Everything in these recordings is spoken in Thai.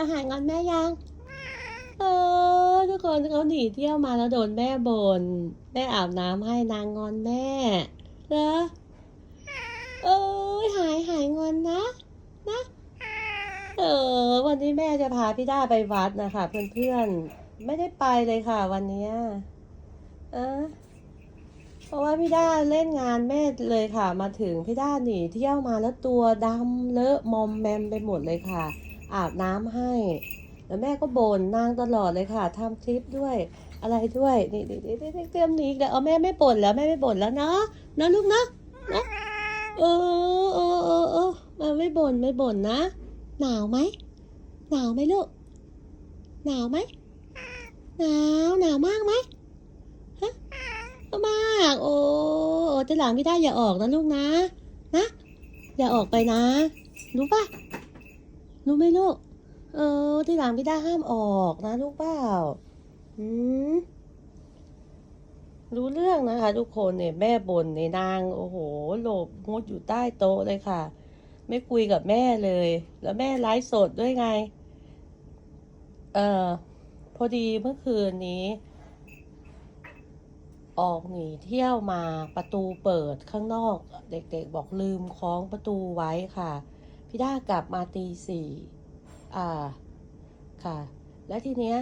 าหายงอนแม่ยังเออทุกคนเขาหนีเที่ยวมาแล้วโดนแม่บน่นแม่อาบน้ำให้นางงอนแม่เหรอเออหายหายงอนนะนะเออวันนี้แม่จะพาพี่ด้าไปวัดนะคะเพื่อนๆไม่ได้ไปเลยค่ะ วันนี้ยเออเพราะว่าพี่ด้าเล่นงานแม่เลยค่ะ มาถึงพี่ด้าหนีเที่ยวมาแล้วตัวดำเลอะมอมแมมไปหมดเลยค่ะ อาบน้ำให้ แล้วแม่ก็บ่นนางตลอดเลยค่ะทำคลิปด้วยอะไรด้วยนี่นี่นี่เตรียมนีอีกแล้วเอาแม่ไม่บ่นแล้วแม่ไม่บ่นแล้วเนาะนะลูกเนาะนะเออเออเออเออไม่บ่นไม่บ่นนะ หนาวไหมหนาวไหมลูกหนาวไหมหนาวหนาวมากไหมฮะมากโอ้จะหลังไม่ได้อย่าออกนะลูกนะ นะ อย่าออกไปนะรู้ปะ รู้ไหมลูก เออ ที่หลังพี่ด้าห้ามออกนะลูกเปล่าอืมรู้เรื่องนะคะ ทุกคนเนี่ยแม่บนในนางโอ้โหหลบมุดอยู่ใต้โต๊ะเลยค่ะ ไม่คุยกับแม่เลย แล้วแม่ไลฟ์สดด้วยไง เออพอดีเมื่อคืนนี้ ออกหนีเที่ยวมาประตูเปิดข้างนอก เด็กๆบอกลืมคล้องประตูไว้ค่ะ พี่ด้ากลับมาตีสี่อ่า ค่ะ และทีเนี้ย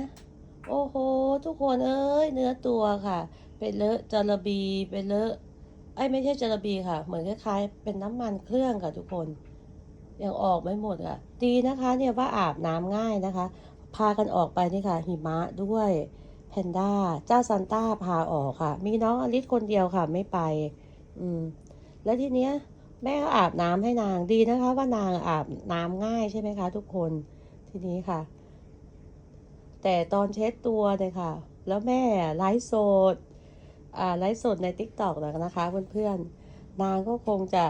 โอ้โห ทุกคนเอ้ย เนื้อตัวค่ะ เป็นเลอะจระบี เป็นเลอะไอ้ไม่ใช่จระบีค่ะ เหมือนคล้ายๆ เป็นน้ำมันเครื่องค่ะทุกคน ยังออกไม่หมดอะดีนะคะเนี่ยว่าอาบน้ำง่ายนะคะ พากันออกไปนี่ค่ะ หิมะด้วยแพนด้า เจ้าซันต้าพาออกค่ะ มีน้องอลิสคนเดียวค่ะ ไม่ไป อืม แล้วทีเนี้ย แม่ก็อาบน้ำให้นางดีนะคะ ว่านางอาบน้ำง่ายใช่ไหมคะ ทุกคนทีนี้ค่ะ แต่ตอนเช็ดตัวเนี่ยค่ะ แล้วแม่ไลฟ์สดอ่าไลฟ์สดในทิกตอกนะคะเพื่อนๆนางก็คงจะ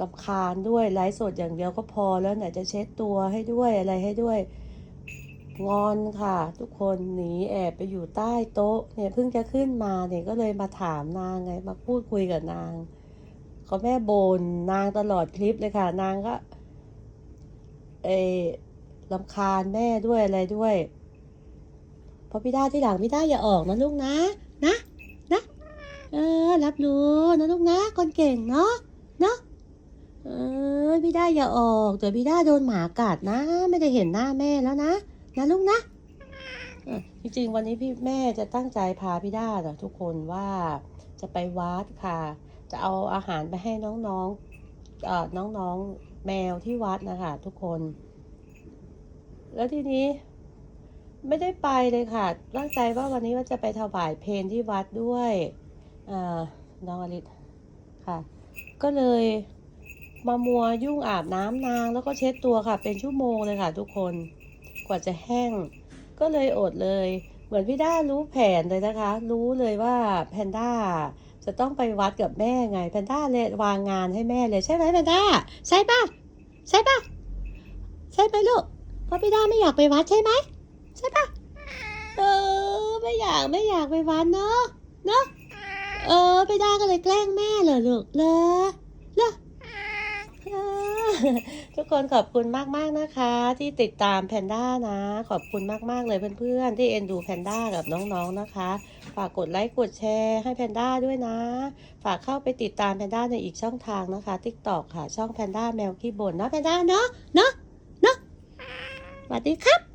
รำคาญด้วยไลฟ์สดอย่างเดียวก็พอแล้วไหนจะเช็ดตัวให้ด้วยอะไรให้ด้วยงอนค่ะ ทุกคนหนีแอบไปอยู่ใต้โต๊ะเนี่ยเพิ่งจะขึ้นมาเนี่ยก็เลยมาถามนางไงมาพูดคุยกับนาง เขาแม่บนนางตลอดคลิปเลยค่ะ นางก็เอลำคาญแม่ด้วยอะไรด้วยเพราะพี่ด้าที่หลังพี่ด้าอย่าออกนะลูกนะ นะนะเออ รับรู้นะลูกนะคนเก่งเนาะเนาะเออพี่ด้าอย่าออกเดี๋ยวพี่ด้าโดนหมากัดนะ ไม่ได้เห็นหน้าแม่แล้วนะนะลูกนะจริงๆวันนี้พี่แม่จะตั้งใจพาพี่ด้าน่ะทุกคนว่าจะไปวัดค่ะ จะเอาอาหารไปให้น้องๆเอ่อน้องๆแมวที่วัดนะคะทุกคน แล้วทีนี้ไม่ได้ไปเลยค่ะตั้งใจว่าวันนี้ว่าจะไปถวายเพลงที่วัดด้วยน้องอลิศค่ะ ก็เลยมามัวยุ่งอาบน้ำนาง แล้วก็เช็ดตัวค่ะ เป็นชั่วโมงเลยค่ะ ทุกคนกว่าจะแห้ง ก็เลยอดเลย เหมือนพี่ด้ารู้แผนเลยนะคะ รู้เลยว่าแพนด้า จะต้องไปวัดกับแม่ไงแพนด้าเลยวางงานให้แม่เลยใช่ไหมแพนด้าใช่ปะใช่ปะใช่ไหมลูกเพราะพี่ด้าไม่อยากไปวัดใช่ไหมใช่ปะเออไม่อยากไม่อยากไปวัดเนาะเนาะเออพี่ด้าก็เลยแกล้งแม่เหรอลูกเลอเลอเออทุกคนขอบคุณมากๆนะคะ ที่ติดตามแพนด้านะ ขอบคุณมากๆเลยเพื่อนๆที่เอ็นดูแพนด้ากับน้องๆนะคะ ฝากกดไลค์กดแชร์ให้แพนด้าด้วยนะ ฝากเข้าไปติดตามแพนด้าในอีกช่องทางนะคะ TikTok ค่ะช่องแพนด้าแมวขี้บ่นนะแพนด้าเนาะเนาะเนาะสวัสดีครับ